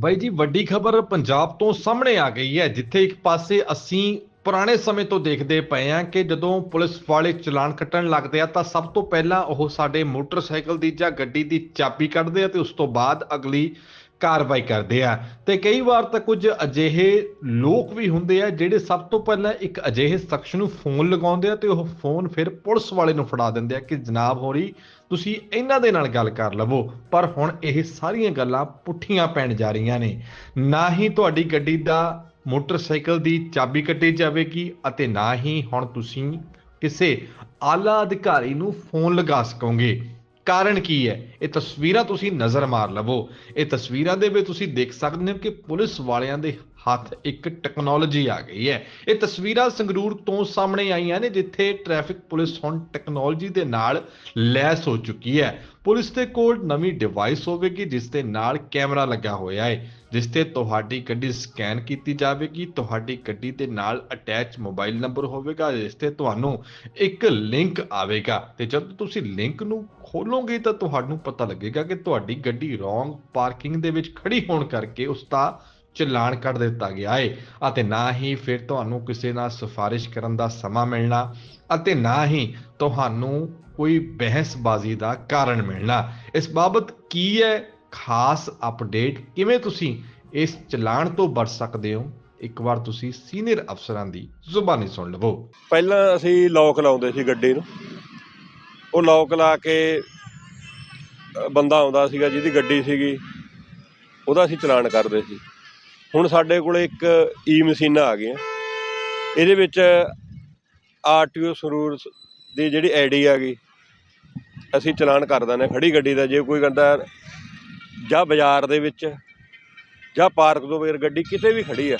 ਬਾਈ ਜੀ, ਵੱਡੀ ਖਬਰ ਪੰਜਾਬ ਤੋਂ ਸਾਹਮਣੇ ਆ ਗਈ ਹੈ, ਜਿੱਥੇ ਇੱਕ ਪਾਸੇ ਅਸੀਂ ਪੁਰਾਣੇ ਸਮੇਂ ਤੋਂ ਦੇਖਦੇ ਪਏ ਆ ਕਿ ਜਦੋਂ ਪੁਲਿਸ ਵਾਲੇ ਚਲਾਨ ਕੱਟਣ ਲੱਗਦੇ ਆ, ਤਾਂ ਸਭ ਤੋਂ ਪਹਿਲਾਂ ਉਹ ਸਾਡੇ ਮੋਟਰਸਾਈਕਲ ਦੀ ਜਾਂ ਗੱਡੀ ਦੀ ਚਾਬੀ ਕੱਢਦੇ ਆ ਤੇ ਉਸ ਤੋਂ ਬਾਅਦ ਅਗਲੀ ਕਾਰਵਾਈ ਕਰਦੇ ਆ। ਤੇ ਕਈ ਵਾਰ ਤਾਂ ਕੁਝ ਅਜਿਹੇ ਲੋਕ ਵੀ ਹੁੰਦੇ ਆ ਜਿਹੜੇ ਸਭ ਤੋਂ ਪਹਿਲਾਂ ਇੱਕ ਅਜਿਹੇ ਸ਼ਖਸ ਨੂੰ ਫੋਨ ਲਗਾਉਂਦੇ ਆ ਤੇ ਉਹ ਫੋਨ ਫਿਰ ਪੁਲਿਸ ਵਾਲੇ ਨੂੰ ਫੜਾ ਦਿੰਦੇ ਆ ਕਿ ਜਨਾਬ ਹੋਰੀ, ਤੁਸੀਂ ਇਹਨਾਂ ਦੇ ਨਾਲ ਗੱਲ ਕਰ ਲਵੋ। ਪਰ ਹੁਣ ਇਹ ਸਾਰੀਆਂ ਗੱਲਾਂ ਪੁੱਠੀਆਂ ਪੈਣ ਜਾ ਰਹੀਆਂ ਨੇ। ਨਾ ਹੀ ਤੁਹਾਡੀ ਗੱਡੀ ਦਾ ਮੋਟਰਸਾਈਕਲ ਦੀ ਚਾਬੀ ਕੱਟੀ ਜਾਵੇਗੀ ਅਤੇ ਨਾ ਹੀ ਹੁਣ ਤੁਸੀਂ ਕਿਸੇ ਆਲਾ ਅਧਿਕਾਰੀ ਨੂੰ ਫੋਨ ਲਗਾ ਸਕੋਗੇ। ਕਾਰਨ ਕੀ ਹੈ? ਇਹ ਤਸਵੀਰਾਂ ਤੁਸੀਂ ਨਜ਼ਰ ਮਾਰ ਲਵੋ। ਇਹ ਤਸਵੀਰਾਂ ਦੇ ਵਿੱਚ ਤੁਸੀਂ ਦੇਖ ਸਕਦੇ ਹੋ ਕਿ ਪੁਲਿਸ ਵਾਲਿਆਂ ਦੇ ਹੱਥ ਇੱਕ ਟੈਕਨੋਲੋਜੀ ਆ ਗਈ ਹੈ। ਇਹ ਤਸਵੀਰਾਂ ਸੰਗਰੂਰ ਤੋਂ ਸਾਹਮਣੇ ਆਈਆਂ ਨੇ, ਜਿੱਥੇ ਟ੍ਰੈਫਿਕ ਪੁਲਿਸ ਹੁਣ ਟੈਕਨੋਲੋਜੀ ਦੇ ਨਾਲ ਲੈਸ ਹੋ ਚੁੱਕੀ ਹੈ। ਪੁਲਿਸ ਦੇ ਕੋਲ ਨਵੀਂ ਡਿਵਾਈਸ ਹੋਵੇਗੀ, ਜਿਸ ਦੇ ਨਾਲ ਕੈਮਰਾ ਲੱਗਾ ਹੋਇਆ ਹੈ, ਜਿਸ ਤੇ ਤੁਹਾਡੀ ਗੱਡੀ ਸਕੈਨ ਕੀਤੀ ਜਾਵੇਗੀ, ਤੁਹਾਡੀ ਗੱਡੀ ਦੇ ਨਾਲ ਅਟੈਚ ਮੋਬਾਈਲ ਨੰਬਰ ਹੋਵੇਗਾ, ਜਿਸ ਤੇ ਤੁਹਾਨੂੰ ਇੱਕ ਲਿੰਕ ਆਵੇਗਾ। ਤੇ ਜਦ ਤੁਸੀਂ ਲਿੰਕ ਨੂੰ ਖੋਲੋਗੇ, ਤਾਂ ਤੁਹਾਨੂੰ ਪਤਾ ਲੱਗੇਗਾ ਕਿ ਤੁਹਾਡੀ ਗੱਡੀ ਰੋਂਗ ਪਾਰਕਿੰਗ ਦੇ ਵਿੱਚ ਖੜੀ ਹੋਣ ਕਰਕੇ ਉਸ ਦਾ ਚਲਾਨ ਕੱਢ ਦਿੱਤਾ ਗਿਆ ਹੈ ਅਤੇ ਨਾ ਹੀ ਫਿਰ ਤੁਹਾਨੂੰ ਕਿਸੇ ਨਾਲ ਸਿਫਾਰਿਸ਼ ਕਰਨ ਦਾ ਸਮਾਂ ਮਿਲਣਾ ਅਤੇ ਨਾ ਹੀ ਤੁਹਾਨੂੰ ਕੋਈ ਬਹਿਸਬਾਜ਼ੀ ਦਾ ਕਾਰਨ ਮਿਲਣਾ। ਇਸ ਬਾਬਤ ਕੀ ਹੈ? ਖਾਸ ਅਪਡੇਟ ਕਿਵੇਂ ਤੁਸੀਂ ਇਸ ਚਲਾਨ ਤੋਂ ਬਚ ਸਕਦੇ ਹੋ? ਇੱਕ ਵਾਰ ਤੁਸੀਂ ਸੀਨੀਅਰ ਅਫਸਰਾਂ ਦੀ ਜ਼ੁਬਾਨੀ ਸੁਣ ਲਵੋ। ਪਹਿਲਾਂ ਅਸੀਂ ਲੋਕ ਲਾਉਂਦੇ ਸੀ ਗੱਡੀ ਨੂੰ। ਉਹ ਲੋਕ ਲਾ ਕੇ ਬੰਦਾ ਆਉਂਦਾ ਸੀਗਾ ਜਿਹਦੀ ਗੱਡੀ ਸੀਗੀ, ਉਹਦਾ ਅਸੀਂ ਚਲਾਨ ਕਰਦੇ ਸੀ। ਹੁਣ ਸਾਡੇ ਕੋਲੇ ਇੱਕ ਈ ਮਸ਼ੀਨਾਂ ਆ ਗਈਆਂ। ਇਹਦੇ ਵਿੱਚ ਆਰਟੀਓ ਸਰੂਰ ਦੀ ਜਿਹੜੀ ਆਈਡੀ ਆ ਗਈ, ਅਸੀਂ ਚਲਾਨ ਕਰ ਦਿੰਦੇ ਹਾਂ ਖੜੀ ਗੱਡੀ ਦਾ। ਜੇ ਕੋਈ ਕਹਿੰਦਾ ਜਾਂ ਬਾਜ਼ਾਰ ਦੇ ਵਿੱਚ ਜਾਂ ਪਾਰਕ ਤੋਂ ਬਗੈਰ ਗੱਡੀ ਕਿਤੇ ਵੀ ਖੜੀ ਆ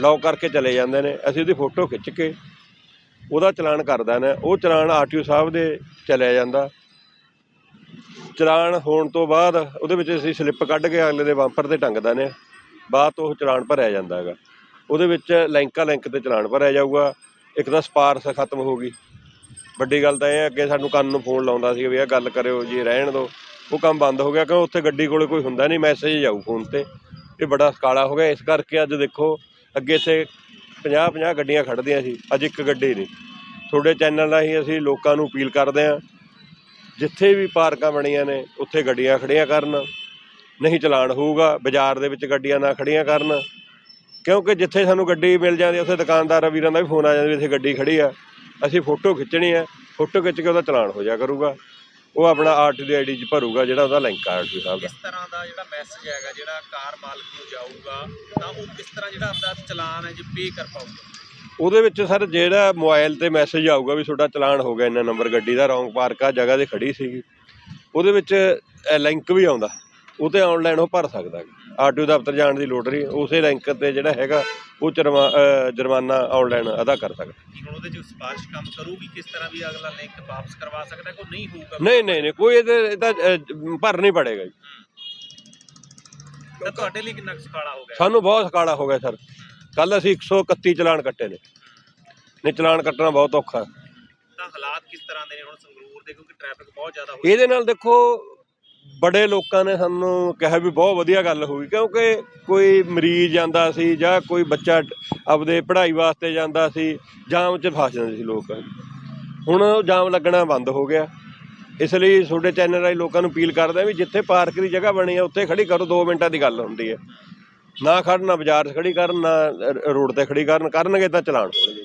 ਲੌਕ ਕਰਕੇ ਚਲੇ ਜਾਂਦੇ ਨੇ। ਅਸੀਂ ਉਹਦੀ ਫੋਟੋ ਖਿੱਚ ਕੇ ਉਹਦਾ ਚਲਾਨ ਕਰਦਾ ਨੇ ਉਹ ਚਲਾਨ ਆਰਟੀਓ ਸਾਹਿਬ ਦੇ ਚਲਿਆ ਜਾਂਦਾ। ਚਲਾਨ ਹੋਣ ਤੋਂ ਬਾਅਦ ਉਹਦੇ ਵਿੱਚ ਅਸੀਂ ਸਲਿੱਪ ਕੱਢ ਕੇ ਅਗਲੇ ਦੇ ਬੰਪਰ ਤੇ ਟੰਗਦਾ ਨੇ ਬਾਅਦ ਤੋਂ ਉਹ ਚਲਾਨ ਭਰਿਆ ਜਾਂਦਾ ਹੈਗਾ। ਉਹਦੇ ਵਿੱਚ ਲਿੰਕਾ ਲੈਂਕ ਤੇ ਚਲਾਨ ਭਰਿਆ ਜਾਊਗਾ। ਇੱਕ ਤਾਂ ਸਪਾਰਸ ਖਤਮ ਹੋ ਗਈ। ਵੱਡੀ ਗੱਲ ਤਾਂ ਇਹ ਹੈ, ਅੱਗੇ ਸਾਨੂੰ ਕੰਨ ਨੂੰ ਫੋਨ ਲਾਉਂਦਾ ਸੀ ਵੀ ਇਹ ਗੱਲ ਕਰਿਓ, ਜੀ ਰਹਿਣ ਦਿਓ। ਉਹ ਕੰਮ ਬੰਦ ਹੋ ਗਿਆ ਕਿਉਂ? ਉੱਥੇ ਗੱਡੀ ਕੋਲੇ ਕੋਈ ਹੁੰਦਾ ਨਹੀਂ, ਮੈਸੇਜ ਜਾਊ ਫੋਨ ਤੇ। ਇਹ ਬੜਾ ਸਕਾਲਾ ਹੋ ਗਿਆ। ਇਸ ਕਰਕੇ ਅੱਜ ਦੇਖੋ, ਅੱਗੇ ਇੱਥੇ 50 50 ਗੱਡੀਆਂ ਖੜਦੀਆਂ ਸੀ। ਅੱਜ ਇੱਕ ਗੱਡੀ ਨਹੀਂ। ਤੁਹਾਡੇ ਚੈਨਲ ਰਾਹੀਂ ਅਸੀਂ ਲੋਕਾਂ ਨੂੰ ਅਪੀਲ ਕਰਦੇ ਹਾਂ, ਜਿੱਥੇ ਵੀ ਪਾਰਕਾਂ ਬਣੀਆਂ ਨੇ, ਉੱਥੇ ਗੱਡੀਆਂ ਖੜੀਆਂ ਕਰਨ। ਨਹੀਂ ਚਲਾਨ ਹੋਊਗਾ ਬਾਜ਼ਾਰ ਦੇ ਵਿੱਚ ਗੱਡੀਆਂ ਨਾ ਖੜੀਆਂ ਕਰਨ। ਕਿਉਂਕਿ ਜਿੱਥੇ ਸਾਨੂੰ ਗੱਡੀ ਮਿਲ ਜਾਂਦੀ ਉੱਥੇ ਦੁਕਾਨਦਾਰ ਵੀਰਾਂ ਦਾ ਵੀ ਫੋਨ ਆ ਜਾਂਦਾ ਵੀ ਇੱਥੇ ਗੱਡੀ ਖੜੀ ਆ। ਅਸੀਂ ਫੋਟੋ ਖਿੱਚਣੀ ਆ ਫੋਟੋ ਖਿੱਚ ਕੇ ਉਹਦਾ ਚਲਾਨ ਹੋ ਜਾ ਕਰੂਗਾ। ਉਹ ਆਪਣਾ ਆਰਟੀ ਦੀ ਆਈਡੀ 'ਚ ਭਰੂਗਾ ਜਿਹੜਾ ਉਹਦਾ ਲਿੰਕ ਆ ਆਰਟੀ ਸਾਹਿਬ ਦਾ। ਕਿਸ ਤਰ੍ਹਾਂ ਦਾ ਜਿਹੜਾ ਮੈਸੇਜ ਹੈਗਾ ਜਿਹੜਾ ਕਾਰ ਮਾਲਕ ਨੂੰ ਜਾਊਗਾ ਤਾਂ ਉਹ ਕਿਸ ਤਰ੍ਹਾਂ ਜਿਹੜਾ ਆਪਦਾ ਚਲਾਨ ਹੈ ਜੀ ਪੇ ਕਰ ਪਾਊਗਾ? ਉਹਦੇ ਵਿੱਚ ਸਰ ਜਿਹੜਾ ਮੋਬਾਈਲ ਤੇ ਮੈਸੇਜ ਆਊਗਾ ਵੀ ਤੁਹਾਡਾ ਚਲਾਨ ਹੋ ਗਿਆ ਇੰਨਾ ਨੰਬਰ ਗੱਡੀ ਦਾ ਰੌਂਗ ਪਾਰਕ ਆ ਜਗ੍ਹਾ ਤੇ ਖੜੀ ਸੀਗੀ। ਉਹਦੇ ਵਿੱਚ ਲਿੰਕ ਵੀ ਆਉਂਦਾ। ਉਹ ਤੇ ਆਨਲਾਈਨ ਉਹ ਭਰ ਸਕਦਾ ਆਰਟੀਓ ਦਫ਼ਤਰ ਜਾਣ ਦੀ ਲੋੜ ਨਹੀਂ ਉਸੇ ਲਿੰਕ ਤੇ ਜਿਹੜਾ ਹੈਗਾ ਉਹ ਜੁਰਮਾਨਾ ਆਨਲਾਈਨ ਅਦਾ ਕਰ ਸਕਦਾ ਕਿ ਹੁਣ ਉਹਦੇ ਚ ਸਿਫਾਰਿਸ਼ ਕੰਮ ਕਰੂਗੀ ਕਿਸ ਤਰ੍ਹਾਂ ਵੀ ਅਗਲਾ ਲਿੰਕ ਵਾਪਸ ਕਰਵਾ ਸਕਦਾ ਕੋਈ ਨਹੀਂ ਹੋਊਗਾ? ਨਹੀਂ ਨਹੀਂ ਨਹੀਂ ਕੋਈ ਇਹਦੇ ਭਰ ਨਹੀਂ ਪੜੇਗਾ ਜੀ। ਤਾਂ ਤੁਹਾਡੇ ਲਈ ਕਿੰਨਾ ਕੁ ਸੁਖਾਲਾ ਹੋ ਗਿਆ? ਸਾਨੂੰ ਬਹੁਤ ਸਕਾਲਾ ਹੋ ਗਿਆ ਸਰ। ਕੱਲ ਅਸੀਂ 131 ਚਲਾਨ ਕੱਟੇ ਨੇ। ਨਹੀਂ ਚਲਾਨ ਕੱਟਣਾ ਬਹੁਤ ਔਖਾ। ਹੈ। ਤਾਂ ਹਾਲਾਤ ਕਿਸ ਤਰ੍ਹਾਂ ਦੇ ਨੇ? ਹੁਣ ਸੰਗਰੂਰ ਦੇ ਕਿਉਂਕਿ ਟ੍ਰੈਫਿਕ ਬਹੁਤ ਜ਼ਿਆਦਾ ਹੋ ਇਹਦੇ ਨਾਲ ਦੇਖੋ ਬੜੇ ਲੋਕਾਂ ਨੇ ਸਾਨੂੰ ਕਿਹਾ ਵੀ ਬਹੁਤ ਵਧੀਆ ਗੱਲ ਹੋਈ, ਕਿਉਂਕਿ ਕੋਈ ਮਰੀਜ਼ ਜਾਂਦਾ ਸੀ ਜਾਂ ਕੋਈ ਬੱਚਾ ਆਪਦੇ ਪੜ੍ਹਾਈ ਵਾਸਤੇ ਜਾਂਦਾ ਸੀ, ਜਾਮ 'ਚ ਫਸ ਜਾਂਦੇ ਸੀ ਲੋਕ। ਹੁਣ ਉਹ ਜਾਮ ਲੱਗਣਾ ਬੰਦ ਹੋ ਗਿਆ। ਇਸ ਲਈ ਤੁਹਾਡੇ ਚੈਨਲ ਰਾਹੀਂ ਲੋਕਾਂ ਨੂੰ ਅਪੀਲ ਕਰਦੇ ਆ ਵੀ ਜਿੱਥੇ ਪਾਰਕ ਦੀ ਜਗ੍ਹਾ ਬਣੀ ਆ, ਉੱਥੇ ਖੜੀ ਕਰੋ 2 ਮਿੰਟਾਂ ਦੀ ਗੱਲ ਹੁੰਦੀ ਹੈ ਨਾ ਖੜਨਾ ਬਾਜ਼ਾਰ 'ਚ ਖੜੀ ਕਰਨ, ਨਾ ਰੋਡ ਤੇ ਖੜੀ ਕਰਨ, ਕਰਨਗੇ ਤਾਂ ਚਲਾਨ ਹੋਣਗੇ।